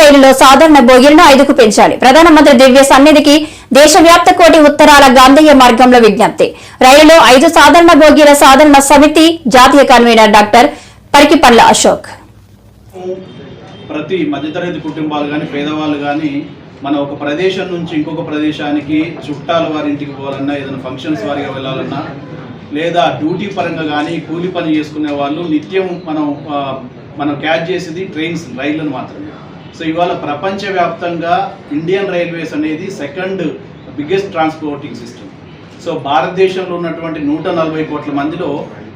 రైలులో సాధారణ బోగిలను ఐదుకు పెంచాలి. ప్రధానమంత్రి దివ్య సన్నిధికి దేశవ్యాప్త కోటి ఉత్తరాల గాంధీయ మార్గంలో విజ్ఞప్తి. రైలులో ఐదు సాధారణ బోగీల సాధారణ సమితి జాతీయ కన్వీనర్ డాక్టర్ పరికిపల్ల అశోక్. ప్రతి మధ్యతరగతి కుటుంబాలు కానీ పేదవాళ్ళు కానీ మన ఒక ప్రదేశం నుంచి ఇంకొక ప్రదేశానికి చుట్టాల వారి ఇంటికి పోవాలన్నా ఏదైనా ఫంక్షన్స్ వారిగా వెళ్ళాలన్నా లేదా డ్యూటీ పరంగా కానీ కూలి పని చేసుకునే వాళ్ళు నిత్యం మనం మనం క్యాచ్ చేసేది ట్రైన్స్ రైళ్ళను మాత్రమే. సో ఇవాళ ప్రపంచవ్యాప్తంగా ఇండియన్ రైల్వేస్ అనేది second biggest transporting system. So భారతదేశంలో ఉన్నటువంటి నూట నలభై కోట్ల మందిలో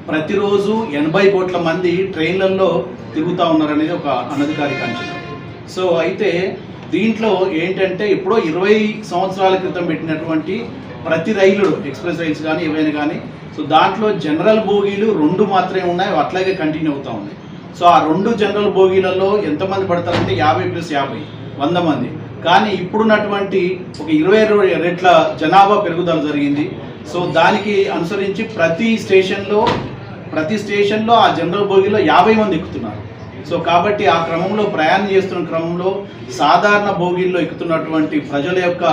ప్రతిరోజు ఎనభై కోట్ల మంది ట్రైన్లలో తిరుగుతూ ఉన్నారనేది ఒక అనధికారిక అంచనా. సో అయితే దీంట్లో ఏంటంటే ఎప్పుడో ఇరవై సంవత్సరాల క్రితం పెట్టినటువంటి ప్రతి రైలు ఎక్స్ప్రెస్ రైల్స్ కానీ ఏవైనా కానీ సో దాంట్లో జనరల్ బోగీలు రెండు మాత్రమే ఉన్నాయి అట్లాగే కంటిన్యూ అవుతూ ఉన్నాయి. సో ఆ రెండు జనరల్ బోగీలలో ఎంతమంది పడతారంటే యాభై ప్లస్ యాభై వంద మంది. కానీ ఇప్పుడున్నటువంటి ఒక ఇరవై రెట్ల జనాభా పెరుగుదల జరిగింది. సో దానికి అనుసరించి ప్రతి స్టేషన్లో ప్రతి స్టేషన్లో ఆ జనరల్ బోగిలో యాభై మంది ఎక్కుతున్నారు. సో కాబట్టి ఆ క్రమంలో ప్రయాణం చేస్తున్న క్రమంలో సాధారణ బోగిల్లో ఎక్కుతున్నటువంటి ప్రజల యొక్క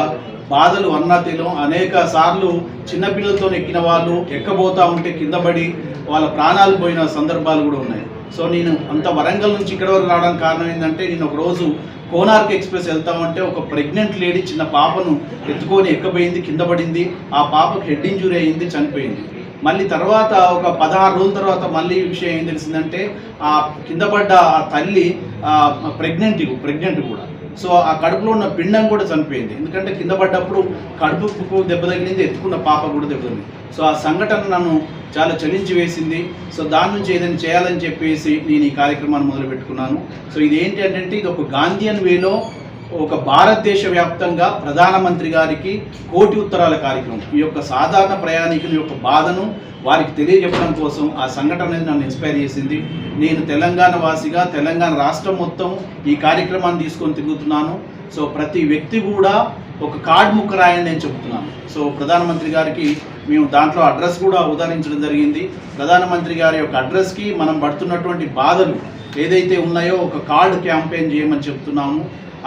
బాధలు అన్నాతీలం అనేక సార్లు చిన్నపిల్లలతో ఎక్కిన వాళ్ళు ఎక్కబోతా ఉంటే కింద పడి వాళ్ళ ప్రాణాలు పోయిన సందర్భాలు కూడా ఉన్నాయి. సో నేను అంత వరంగల్ నుంచి ఇక్కడ వరకు రావడానికి కారణం ఏంటంటే నేను ఒక రోజు కోనార్క్ ఎక్స్ప్రెస్ వెళ్తామంటే ఒక ప్రెగ్నెంట్ లేడీ చిన్న పాపను ఎత్తుకొని ఎక్కబోయింది కింద పడింది. ఆ పాపకు హెడ్ ఇంజురీ అయింది చనిపోయింది. మళ్ళీ తర్వాత ఒక పదహారు రోజుల తర్వాత మళ్ళీ విషయం ఏం తెలిసిందంటే ఆ కింద పడ్డ ఆ తల్లి ప్రెగ్నెంట్ ప్రెగ్నెంట్ కూడా. సో ఆ కడుపులో ఉన్న పిండం కూడా చనిపోయింది. ఎందుకంటే కింద పడ్డప్పుడు కడుపుకు దెబ్బ తగిలింది ఎత్తుకున్న పాప కూడా దెబ్బ సో ఆ సంఘటన నన్ను చాలా చలించి వేసింది. సో దాని నుంచి ఏదైనా చేయాలని చెప్పేసి నేను ఈ కార్యక్రమాన్ని మొదలు పెట్టుకున్నాను సో ఇది ఏంటి అంటే ఇది ఒక గాంధీయన్ వేలో ఒక భారతదేశ వ్యాప్తంగా ప్రధానమంత్రి గారికి కోటి ఉత్తరాల కార్యక్రమం. ఈ యొక్క సాధారణ ప్రయాణికుల యొక్క బాధను వారికి తెలియజెప్పడం కోసం ఆ సంఘటన అనేది నన్ను ఇన్స్పైర్ చేసింది. నేను తెలంగాణ వాసిగా తెలంగాణ రాష్ట్రం మొత్తం ఈ కార్యక్రమాన్ని తీసుకొని తిరుగుతున్నాను. సో ప్రతి వ్యక్తి కూడా ఒక కార్డ్ ముక్క రాయండి నేను చెబుతున్నాను. సో ప్రధానమంత్రి గారికి మేము దాంట్లో అడ్రస్ కూడా ఉదాహరించడం జరిగింది. ప్రధానమంత్రి గారి యొక్క అడ్రస్కి మనం పడుతున్నటువంటి బాధలు ఏదైతే ఉన్నాయో ఒక కార్డు క్యాంపెయిన్ చేయమని చెప్తున్నాము.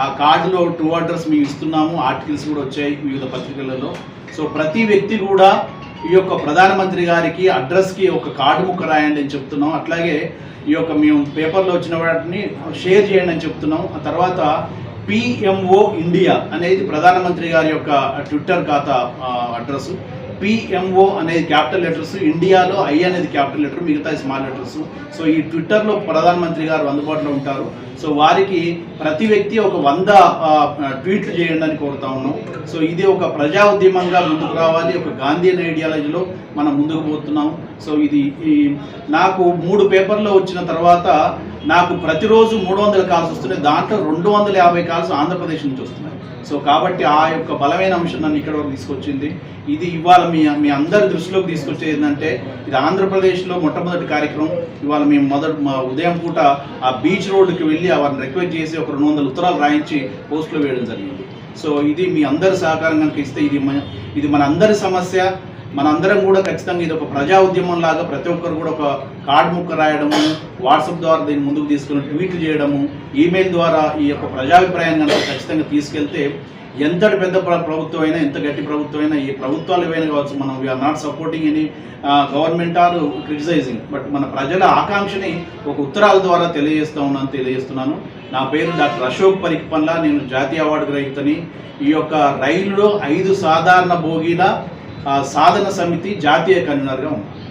ఆ కార్డులో టూ అడ్రస్ మేము ఇస్తున్నాము. ఆర్టికల్స్ కూడా వచ్చాయి వివిధ పత్రికలలో. సో ప్రతి వ్యక్తి కూడా ఈ యొక్క ప్రధానమంత్రి గారికి అడ్రస్కి ఒక కార్డు ముక్క రాయండి అని చెప్తున్నాం. అట్లాగే ఈ యొక్క మేము పేపర్లో వచ్చిన వాటిని షేర్ చేయండి అని చెప్తున్నాం. ఆ తర్వాత పిఎంఓ ఇండియా అనేది ప్రధానమంత్రి గారి యొక్క ట్విట్టర్ ఖాతా అడ్రస్ పిఎంఓ అనేది క్యాపిటల్ లెటర్స్ ఇండియాలో ఐ అనేది క్యాపిటల్ లెటర్ మిగతా స్మాల్ లెటర్స్. సో ఈ ట్విట్టర్లో ప్రధానమంత్రి గారు అందుబాటులో ఉంటారు. సో వారికి ప్రతి వ్యక్తి ఒక వంద ట్వీట్లు చేయండి అని కోరుతా ఉన్నాం. సో ఇది ఒక ప్రజా ఉద్యమంగా ముందుకు రావాలి. ఒక గాంధీయన్ ఐడియాలజీలో మనం ముందుకు పోతున్నాం. సో ఇది ఈ నాకు మూడు పేపర్లో వచ్చిన తర్వాత నాకు ప్రతిరోజు మూడు వందల కాల్స్ వస్తున్నాయి. దాంట్లో రెండు వందల యాభై కాల్స్ ఆంధ్రప్రదేశ్ నుంచి వస్తున్నాయి. సో కాబట్టి ఆ యొక్క బలమైన అంశం నన్ను ఇక్కడ వరకు తీసుకొచ్చింది. ఇది ఇవాళ మీ మీ అందరి దృష్టిలోకి తీసుకొచ్చేది ఏంటంటే ఇది ఆంధ్రప్రదేశ్లో మొట్టమొదటి కార్యక్రమం. ఇవాళ మేము మొదటి మా ఉదయం పూట ఆ బీచ్ రోడ్డుకి వెళ్ళి వారిని రిక్వెస్ట్ చేసి ఒక రెండు వందల ఉత్తరాలు రాయించి పోస్టులో వేయడం జరిగింది. సో ఇది మీ అందరి సహకారం కనుక ఇస్తే ఇది మన- ఇది మన అందరి సమస్య. మనందరం కూడా ఖచ్చితంగా ఇది ఒక ప్రజా ఉద్యమం లాగా ప్రతి ఒక్కరు కూడా ఒక కార్డ్ ముక్క రాయడము వాట్సాప్ ద్వారా దీన్ని ముందుకు తీసుకుని ట్వీట్లు చేయడము ఈమెయిల్ ద్వారా ఈ యొక్క ప్రజాభిప్రాయం కనుక ఖచ్చితంగా తీసుకెళ్తే ఎంతటి పెద్ద ప్రభుత్వం అయినా ఎంత గట్టి ప్రభుత్వం అయినా ఈ ప్రభుత్వాలు ఏవైనా కావచ్చు. మనం we are not supporting any government or criticising but మన ప్రజల ఆకాంక్షని ఒక ఉత్తరాల ద్వారా తెలియజేస్తా ఉన్నాను తెలియజేస్తున్నాను. నా పేరు డాక్టర్ అశోక్ పరిక్పల్ల నేను జాతీయ అవార్డు గ్రహీతని. ఈ యొక్క రైలులో ఐదు సాధారణ భోగిల సాధన సమితి జాతీయ కన్వీనర్గా ఉన్నాను